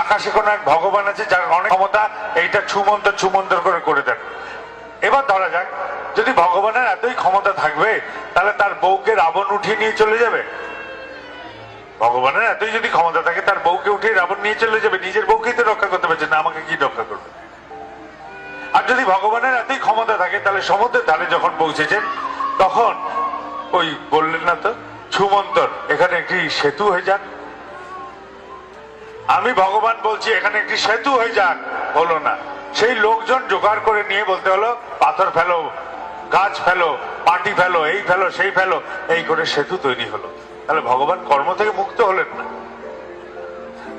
আকাশে কোনো এক ভগবান আছে যার অনেক ক্ষমতা, এইটা ছুমন্তর ছুমন্তর করে করে দেন। এবার ধরা যাক, যদি ভগবানের এতই ক্ষমতা থাকবে, তাহলে তার বউকে রাবণ উঠিয়ে নিয়ে চলে যাবে? ভগবানের এতই যদি ক্ষমতা থাকে, তার বউকে উঠিয়ে রাবণ নিয়ে চলে যাবে, নিজের বউকেই তো রক্ষা করতে পারছে না, আমাকে কি রক্ষা করবে? আর যদি ভগবানের এতই ক্ষমতা থাকে, তাহলে সমুদ্রের ধারে যখন পৌঁছেছেন, তখন ওই বললেন না তো, ছুমন্তর, এখানে একটি সেতু হয়ে যাক আমি ভগবান বলছি, এখানে একটি সেতু হয়ে যাক। হলো না। সেই লোকজন জোগাড় করে নিয়ে বলতে হলো, পাথর ফেলো, গাছ ফেলো, মাটি ফেলো, এই ফেলো, সেই ফেলো, এই করে সেতু তৈরি হলো। তাহলে ভগবান কর্ম থেকে মুক্ত হলেন না।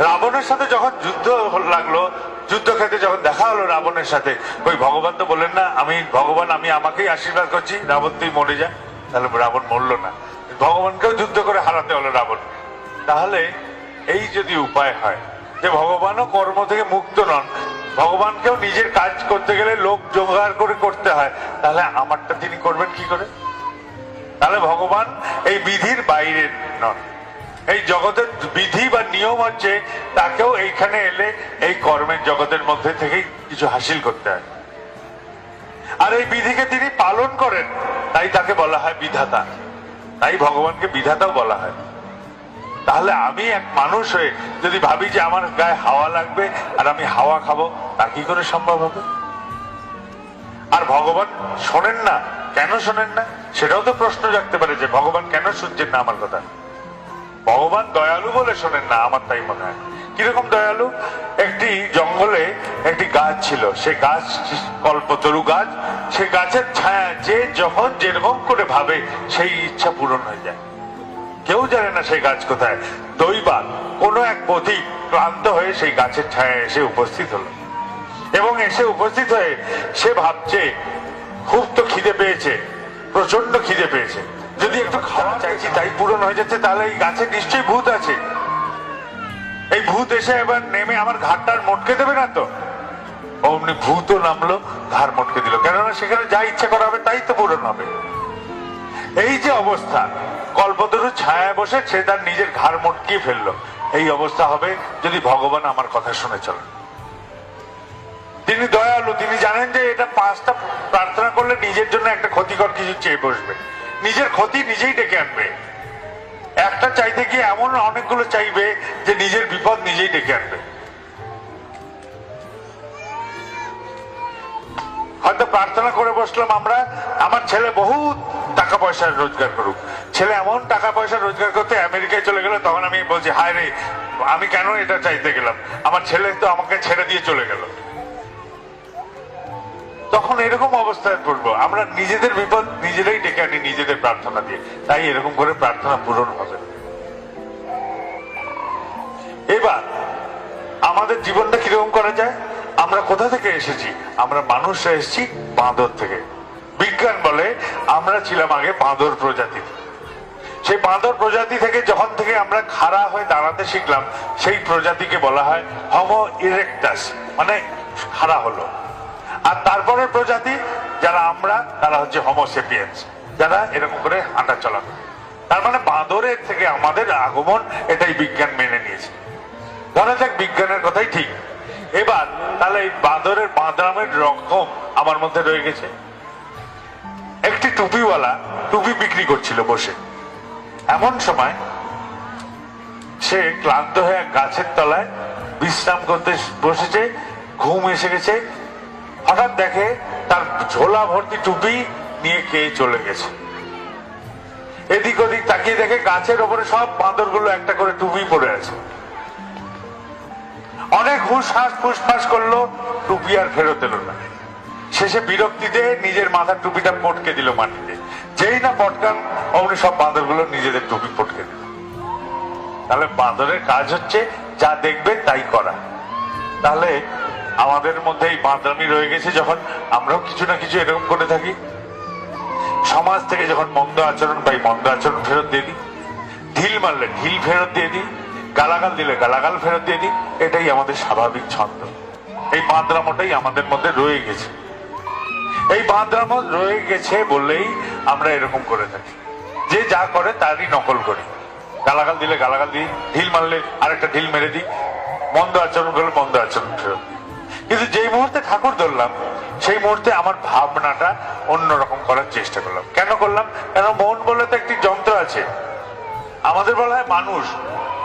রাবণের সাথে যখন যুদ্ধ লাগল যুদ্ধক্ষেত্রে যখন দেখা হলো রাবণের সাথে, ওই ভগবান তো বললেন না, আমি ভগবান, আমি আমাকেই আশীর্বাদ করছি, রাবণ তুই মরে যা। তাহলে রাবণ মরলো না। ভগবানকেও যুদ্ধ করে হারাতে হলো রাবণ তাহলে এই যদি উপায় হয়, যে ভগবানও কর্ম থেকে মুক্ত নন, ভগবানকেও নিজের কাজ করতে গেলে লোক জোগাড় করে করতে হয়, তাহলে আমারটা তিনি করবেন কি করে? তাহলে ভগবান এই বিধির বাইরে নন। এই জগতের বিধি বা নিয়ম হচ্ছে, তাকেও এইখানে এলে এই কর্মের জগতের মধ্যে থেকেই কিছু হাসিল করতে হয়। আর এই বিধিকে তিনি পালন করেন, তাই তাকে বলা হয় বিধাতা। তাই ভগবানকে বিধাতাও বলা হয়। তাহলে আমি এক মানুষ হয়ে যদি ভাবি যে আমার গায়ে হাওয়া লাগবে আর আমি হাওয়া খাব তা কি করে সম্ভব হবে? আর ভগবান শোনেন না, কেন শোনেন না? সেটাও তো প্রশ্ন জাগতে পারে যে ভগবান কেন শুনছেন না আমার কথা? ভগবান দয়ালু বলে শোনেন না, আমার তাই মনে হয়। কীরকম দয়ালু? একটি জঙ্গলে একটি গাছ ছিল, সে গাছ কল্পতরু গাছ, সে গাছের ছায়া যে যখন যেরকম করে ভাবে, সেই ইচ্ছা পূরণ হয়ে যায়। কেউ জানে না সেই গাছ কোথায়। দৈবাত কোনো এক পথিক ক্লান্ত হয়ে সেই গাছের ছায়া এসে উপস্থিত হলো। এবং এসে উপস্থিত হয়ে সে ভাবছে, খুব তো খিদে পেয়েছে প্রচণ্ড খিদে পেয়েছে। যদি একটু খাওয়া চাইছি, তাই পূরণ হয়ে যাচ্ছে, তাহলে এই গাছে নিশ্চয়ই ভূত আছে। এই ভূত এসে এবার নেমে আমার ঘাটটার মটকে দেবে না তো? অমনি ভূতও নামলো, ঘাড় মটকে দিল। কেননা সেখানে যা ইচ্ছা করা হবে, তাই তো পূরণ হবে। এই যে অবস্থা কল্পতরু ছায়ায় বসে সে তার নিজের ঘাড় মটকিয়ে ফেলল। এই অবস্থা হবে যদি ভগবান আমার কথা শুনে চলেন। তিনি দয়ালু, তিনি জানেন যে এটা পাঁচটা প্রার্থনা করলে নিজের জন্য একটা ক্ষতিকর কিছু চেয়ে বসবে। নিজের ক্ষতি নিজেই ডেকে আনবে। একটা চাইতে গিয়ে এমন অনেকগুলো চাইবে যে নিজের বিপদ নিজেই ডেকে আনবে। হয়তো প্রার্থনা করে বসলাম আমরা, আমার ছেলে বহু টাকা পয়সা রোজগার করুক। ছেলে এমন টাকা পয়সা রোজগার করতে আমেরিকায় চলে গেল, তখন আমি বলছি, হায় রে, আমি কেন এটা চাইতে গেলাম? আমার ছেলে তো আমাকে ছেড়ে দিয়ে চলে গেল। তখন এরকম অবস্থায় পড়ব। আমরা নিজেদের বিপদ নিজেরাই ডেকে আনি, নিজেদের প্রার্থনা দিয়ে। তাই এরকম করে প্রার্থনা পূরণ হবে। এবার, আমাদের জীবনটা কীরকম করা যায়? আমরা কোথা থেকে এসেছি? আমরা মানুষরা এসেছি বাঁদর থেকে। বিজ্ঞান বলে, আমরা ছিলাম আগে বাঁদর প্রজাতি সেই বাঁদর প্রজাতি থেকে যখন থেকে আমরা খাড়া হয়ে দাঁড়াতে শিখলাম, সেই প্রজাতিকে বলা হয় হমো ইরেক্টাস মানে খাড়া হলো। আর তারপরের প্রজাতি, যারা আমরা, তারা হচ্ছে হোমোসেপিয়েন্স যারা এরকম করে হাঁটা চলা করে। তার মানে বাঁদরের থেকে আমাদের আগমন এটাই বিজ্ঞান মেনে নিয়েছে। ধরা যাক বিজ্ঞানের কথাই ঠিক। এবার তাহলে এই বাঁদরের বাঁদরামের রকম আমার মধ্যে রয়ে গেছে। একটি টুপিওয়ালা টুপি বিক্রি করছিল বসে। এমন সময় সে ক্লান্ত হয়ে গাছের তলায় বিশ্রাম করতে বসেছে, ঘুম এসে গেছে। হঠাৎ দেখে তার ঝোলা ভর্তি টুপি নিয়ে কে চলে গেছে। এদিক ওদিক তাকিয়ে দেখে গাছের ওপরে সব বাঁদরগুলো একটা করে টুপি পড়ে আছে। অনেক হুসহাস ফুসফাস করল, টুপি আর ফেরত এলো না। শেষে বিরক্তিতে নিজের মাথার টুপিটা পটকে দিল মাটিতে। যেই না পটকান, অমনি সব বাঁদরগুলো নিজেদের টুপি পটকে দিল তাহলে বাঁদরের কাজ হচ্ছে যা দেখবে তাই করা। তাহলে আমাদের মধ্যে এই বাঁদরামি রয়ে গেছে যখন আমরাও কিছু না কিছু এরকম করে থাকি। সমাজ থেকে যখন মন্দ আচরণ পাই মন্দ আচরণ ফেরত দিয়ে দিই, ঢিল মারলে ঢিল ফেরত দিয়ে দিই, গালাগাল দিলে গালাগাল ফেরত দিয়ে দিই, এটাই আমাদের স্বাভাবিক ছন্দ। এই বাঁদরামোটাই আমাদের মধ্যে রয়ে গেছে। এই বাঁদরামো রয়ে গেছে বললেই আমরা এরকম করে থাকি। যে যা করে তারই নকল করি। গালাগাল দিলে গালাগাল দিই, ঢিল মারলে আরেকটা ঢিল মেরে দিই, মন্দ আচরণ করলে মন্দ আচরণ ফেরত কিন্তু যেই মুহূর্তে ঠাকুর ধরলাম, সেই মুহূর্তে আমার ভাবনাটা অন্যরকম করার চেষ্টা করলাম। কেন করলাম? কেন মন বলে তো একটি যন্ত্র আছে। আমাদের বলা হয় মানুষ,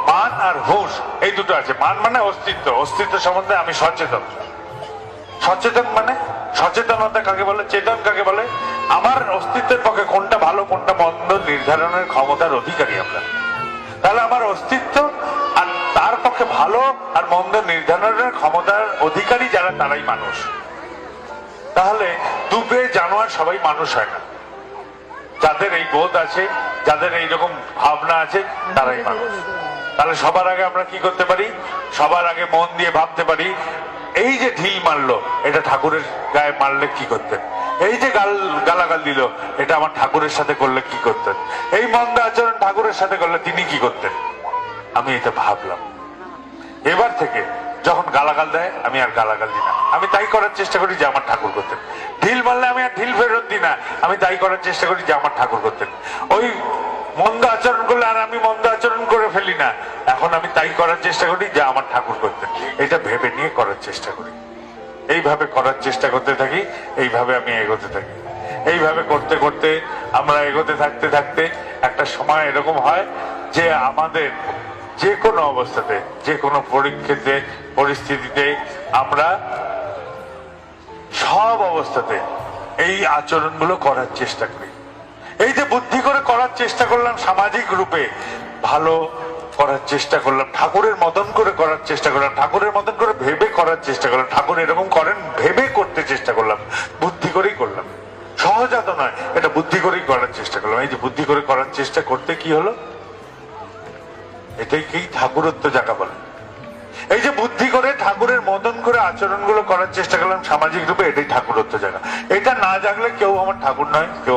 মান আর হুঁশ, এই দুটো আছে। মান মানে অস্তিত্ব। অস্তিত্ব সম্বন্ধে আমি সচেতন। সচেতন মানে সচেতনতা কাকে বলে? চেতন কাকে বলে? আমার অস্তিত্বের পক্ষে কোনটা ভালো, কোনটা মন্দ নির্ধারণের ক্ষমতার অধিকারী আমরা। তাহলে আমার অস্তিত্ব আর তার পক্ষে ভালো আর মন্দ নির্ধারণের ক্ষমতার অধিকারী যারা, তারাই মানুষ। তাহলে দুপে জানোয়ার সবাই মানুষ হয় না। যাদের এই বোধ আছে, যাদের এই রকম ভাবনা আছে, তারাই মানুষ। তাহলে সবার আগে আমরা কি করতে পারি? সবার আগে মন দিয়ে ভাবতে পারি এই যে ঢিল মারলো, এটা ঠাকুরের গায়ে মারলে কি করতেন? এই যে গাল, গালাগাল দিল, এটা আমার ঠাকুরের সাথে করলে কি করতেন? এই মন্দ আচরণ ঠাকুরের সাথে করলে তিনি কি করতেন? আমি এটা ভাবলাম। এবার থেকে যখন গালাগাল দেয়, আমি আর গালাগাল দিই না। আমি তাই করার চেষ্টা করি যে আমার ঠাকুর করতেন। ঢিল মারলে আমি আর ঢিল ফেরত দিই না। আমি তাই করার চেষ্টা করি যে আমার ঠাকুর করতেন। ওই মন্দ আচরণ করলে আর আমি মন্দ আচরণ করে ফেলি না। এখন আমি তাই করার চেষ্টা করি যে আমার ঠাকুর করতেন। এটা ভেবে নিয়ে করার চেষ্টা করি। এইভাবে করার চেষ্টা করতে থাকি, এইভাবে আমি এগোতে থাকি। এইভাবে করতে করতে আমরা এগোতে থাকতে থাকতে একটা সময় এরকম হয় যে আমাদের যে কোনো অবস্থাতে, যে কোনো পরীক্ষাতে, পরিস্থিতিতে আমরা সব অবস্থাতে এই আচরণগুলো করার চেষ্টা করি। এই যে বুদ্ধি করে করার চেষ্টা করলাম সামাজিক রূপে, ভালো করার চেষ্টা করলাম, ঠাকুরের মতন করে করার চেষ্টা করলাম, ঠাকুরের মতন করে ভেবে করার চেষ্টা করলাম, ঠাকুর এরকম করেন, ভেবে করতে চেষ্টা করলাম, বুদ্ধি করেই করলাম। সহজাত নয়, এটা বুদ্ধি করেই করার চেষ্টা করলাম। এই যে বুদ্ধি করে করার চেষ্টা করতে কি হলো? এটাই কি ঠাকুরত্ব যাকা বলে। এই যে বুদ্ধি করে ঠাকুরের মদন করে আচরণগুলো করার চেষ্টা করলাম সামাজিক রূপে, এটাই ঠাকুরত্ব জায়গা। এটা না জাগলে কেউ আমার ঠাকুর নয়, কেউ